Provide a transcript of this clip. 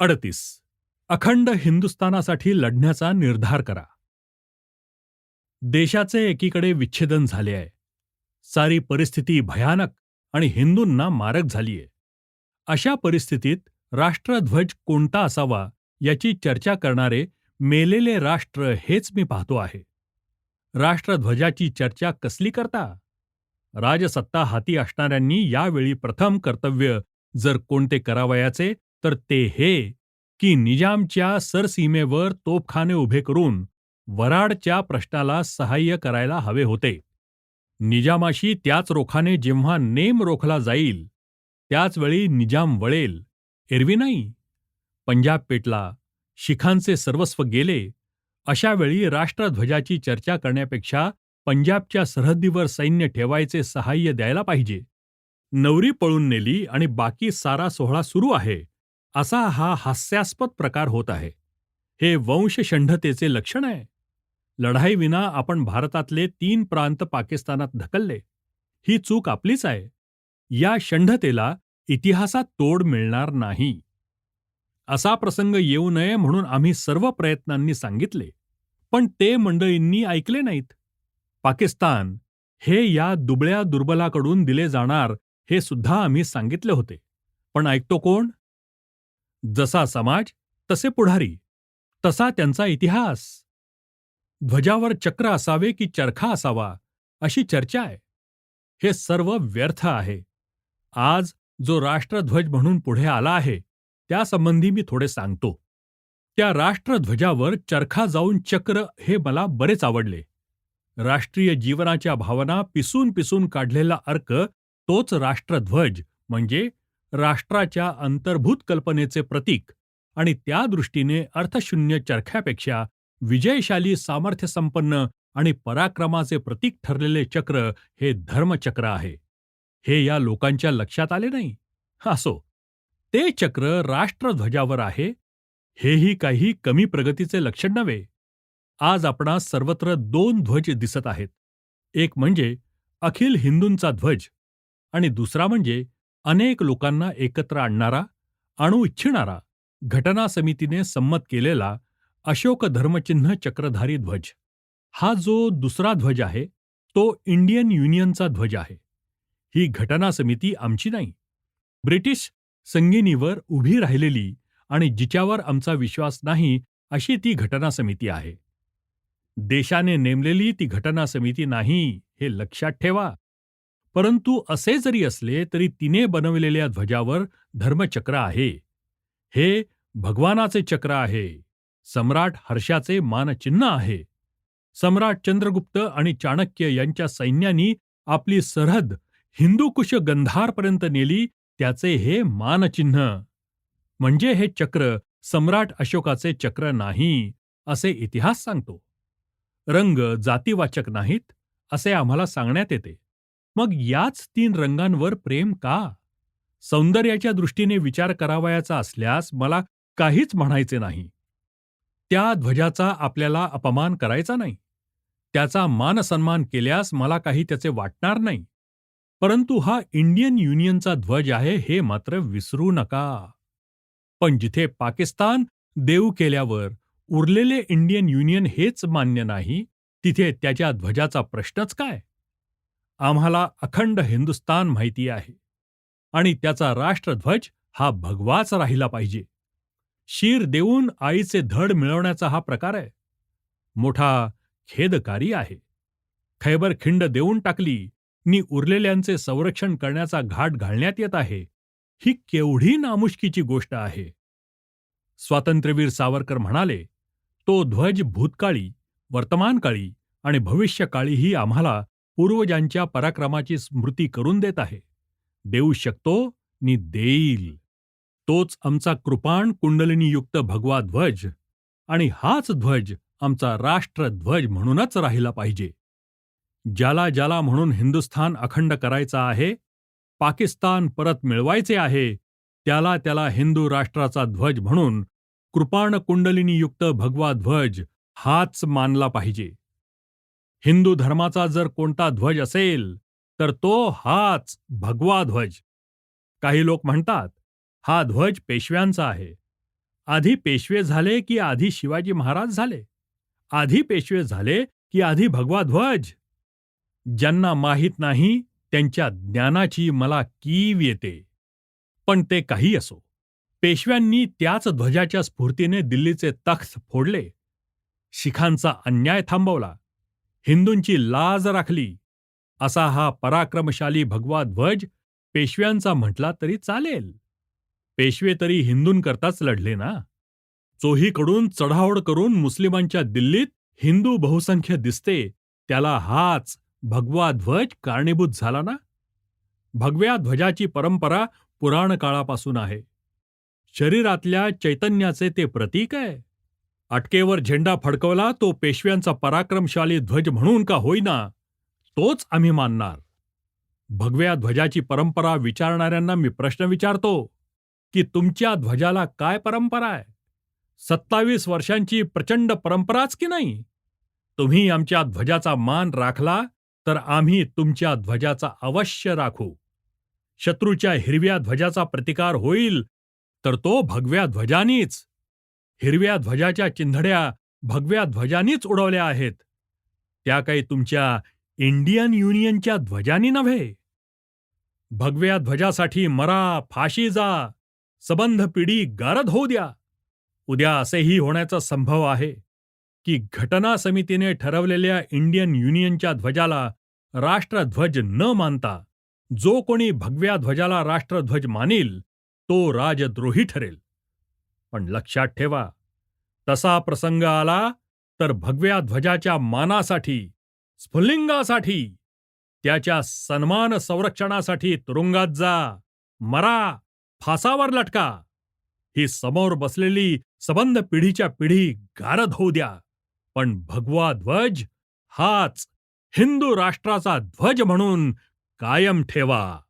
अडतीस. अखंड हिंदुस्थानासाठी लढण्याचा निर्धार करा. देशाचे एकीकडे विच्छेदन झाले आहे सारी परिस्थिती भयानक आणि हिंदूंना मारक झालीये. अशा परिस्थितीत राष्ट्रध्वज कोणता असावा याची चर्चा करणारे मेलेले राष्ट्र हेच मी पाहतो आहे. राष्ट्रध्वजाची चर्चा कसली करता? राजसत्ता हाती असणाऱ्यांनी यावेळी प्रथम कर्तव्य जर कोणते करावयाचे तर ते हे की निजामच्या सरसीमेवर तोफखाने उभे करून वराडच्या प्रश्नाला सहाय्य करायला हवे होते. निजामाशी त्याच रोखाने जेव्हा नेम रोखला जाईल त्याचवेळी निजाम वळेल. एरवी नाही. पंजाब पेटला. शिखांचे सर्वस्व गेले. अशावेळी राष्ट्रध्वजाची चर्चा करण्यापेक्षा पंजाबच्या सरहद्दीवर सैन्य ठेवायचे सहाय्य द्यायला पाहिजे. नवरी पळून नेली आणि बाकी सारा सोहळा सुरू आहे. असा हा हास्यास्पद प्रकार होत आहे. हे वंशषंढतेचे लक्षण आहे. लढाईविना आपण भारतातले तीन प्रांत पाकिस्तानात ढकलले. ही चूक आपलीच आहे. या षंढतेला इतिहासात तोड मिळणार नाही. असा प्रसंग येऊ नये म्हणून आम्ही सर्व प्रयत्नांनी सांगितले. पण ते मंडळींनी ऐकले नाहीत. पाकिस्तान हे या दुबळ्या दुर्बलाकडून दिले जाणार हे सुद्धा आम्ही सांगितले होते. पण ऐकतो कोण? जसा समाज तसे पुढारी. तसा त्यांचा इतिहास. ध्वजावर चक्र असावे की चरखा असावा अशी चर्चा आहे. हे सर्व व्यर्थ आहे. आज जो राष्ट्रध्वज म्हणून पुढे आला आहे त्यासंबंधी मी थोडे सांगतो. त्या राष्ट्रध्वजावर चरखा जाऊन चक्र हे मला बरेच आवडले. राष्ट्रीय जीवनाच्या भावना पिसून पिसून काढलेला अर्क तोच राष्ट्रध्वज म्हणजे राष्ट्राच्या अंतर्भूत कल्पनेचे प्रतीक आणि त्या दृष्टीने अर्थशून्य चरख्यापेक्षा विजयशाली सामर्थ्यसंपन्न आणि पराक्रमाचे प्रतीक ठरलेले चक्र हे धर्मचक्र आहे. हे या लोकांच्या लक्षात आले नाही? असो ते चक्र राष्ट्रध्वजावर आहे हेही काही कमी प्रगतीचे लक्षण नव्हे. आज आपणास सर्वत्र दोन ध्वज दिसत आहेत. एक म्हणजे अखिल हिंदूंचा ध्वज आणि दुसरा म्हणजे अनेक लोकांना एकत्र आणणारा आणू इच्छिणारा घटना समितीने संमत केलेला अशोक धर्मचिन्ह चक्रधारी ध्वज. हा जो दुसरा ध्वज आहे तो इंडियन युनियनचा ध्वज आहे. ही घटना समिती आमची नाही. ब्रिटिश संगिनीवर उभी राहिलेली आणि जिच्यावर आमचा विश्वास नाही अशी ती घटना समिती आहे. देशाने नेमलेली ती घटना समिती नाही हे लक्षात ठेवा. परंतु असे जरी असले तरी तिने बनविलेल्या ध्वजावर धर्मचक्र आहे. हे भगवानाचे चक्र आहे. सम्राट हर्षाचे मानचिन्ह आहे. सम्राट चंद्रगुप्त आणि चाणक्य यांच्या सैन्यांनी आपली सरहद हिंदूकुश गंधारपर्यंत नेली त्याचे हे मानचिन्ह. म्हणजे हे चक्र सम्राट अशोकाचे चक्र नाही असे इतिहास सांगतो. रंग जातीवाचक नाहीत असे आम्हाला सांगण्यात येते. मग याच तीन रंगांवर प्रेम का? सौंदर्याच्या दृष्टीने विचार करावयाचा असल्यास मला काहीच म्हणायचे नाही. त्या ध्वजाचा आपल्याला अपमान करायचा नाही. त्याचा मानसन्मान केल्यास मला काही त्याचे वाटणार नाही. परंतु हा इंडियन युनियनचा ध्वज आहे हे मात्र विसरू नका. पण जिथे पाकिस्तान देऊ केल्यावर उरलेले इंडियन युनियन हेच मान्य नाही तिथे त्याच्या ध्वजाचा प्रश्नच काय? आम्हाला अखंड हिंदुस्तान माहिती आहे आणि त्याचा राष्ट्रध्वज हा भगवाच राहिला पाहिजे. शीर देऊन आईचे धड मिळवण्याचा हा प्रकार आहे. मोठा खेदकारी आहे. खैबर खिंड देऊन टाकली नि उरलेल्यांचे संरक्षण करण्याचा घाट घालण्यात येत आहे. ही केवढी नामुष्कीची गोष्ट आहे. स्वातंत्र्यवीर सावरकर म्हणाले तो ध्वज भूतकाळी वर्तमानकाळी आणि भविष्यकाळीही आम्हाला पूर्वजांच्या पराक्रमाची स्मृती करून देत आहे. देऊ शकतो नि देईल. तोच आमचा कृपाण कुंडलिनीयुक्त भगवा ध्वज आणि हाच ध्वज आमचा राष्ट्रध्वज म्हणूनच राहिला पाहिजे. ज्याला ज्याला म्हणून हिंदुस्थान अखंड करायचा आहे पाकिस्तान परत मिळवायचे आहे त्याला त्याला हिंदू राष्ट्राचा ध्वज म्हणून कृपाण कुंडलिनीयुक्त भगवा ध्वज हाच मानला पाहिजे. हिंदू धर्माचा जर कोणता ध्वज असेल तर तो हाच भगवा ध्वज. काही लोक म्हणतात हा ध्वज पेशव्यांचा आहे. आधी पेशवे झाले की आधी शिवाजी महाराज झाले? आधी पेशवे झाले की आधी भगवा ध्वज? ज्यांना माहीत नाही त्यांच्या ज्ञानाची मला कीव येते. पण ते काही असो. पेशव्यांनी त्याच ध्वजाच्या स्फूर्तीने दिल्लीचे तख्त फोडले. शिखांचा अन्याय थांबवला. हिंदूंची लाज राखली. असा हा पराक्रमशाली भगवा ध्वज पेशव्यांचा म्हटला तरी चालेल. पेशवे तरी हिंदूंकरताच लढले ना? चोहीकडून चढाओढ करून मुस्लिमांच्या दिल्लीत हिंदू बहुसंख्य दिसते त्याला हाच भगवा ध्वज कारणीभूत झाला ना? भगव्या ध्वजाची परंपरा पुराण काळापासून आहे. शरीरातल्या चैतन्याचे ते प्रतीक आहे. अटकेवर झेंडा फडकवला तो पेशव्यांचा पराक्रमशाली ध्वज म्हणून का होईना तोच आम्ही मानणार. भगव्या ध्वजाची परंपरा विचारणाऱ्यांना मी प्रश्न विचारतो की तुमच्या ध्वजाला काय परंपरा आहे? सत्तावीस वर्षांची प्रचंड परंपराच की नाही? तुम्ही आमच्या ध्वजाचा मान राखला तर आम्ही तुमच्या ध्वजाचा अवश्य राखू. शत्रूच्या हिरव्या ध्वजाचा प्रतिकार होईल तर तो भगव्या ध्वजानीच. हिरव्या ध्वजाच्या चिंधड्या भगव्या ध्वजानीच उडवल्या आहेत. त्या काही तुमच्या इंडियन युनियनच्या ध्वजानी नव्हे. भगव्या ध्वजासाठी मरा फाशी जा सबंध पिढी गारद होऊ द्या. उद्या असेही होण्याचा संभव आहे की घटना समितीने ठरवलेल्या इंडियन युनियनच्या ध्वजाला राष्ट्रध्वज न मानता जो कोणी भगव्या ध्वजाला राष्ट्रध्वज मानील तो राजद्रोही ठरेल. पण लक्षात ठेवा तसा प्रसंग आला तर भगव्या ध्वजाच्या मानासाठी स्फुलिंगासाठी त्याच्या सन्मान संरक्षणासाठी तुरुंगात जा मरा फासावर लटका. ही समोर बसलेली सबंध पिढीच्या पिढी गारद होऊ द्या पण भगवा ध्वज हाच हिंदू राष्ट्राचा ध्वज म्हणून कायम ठेवा.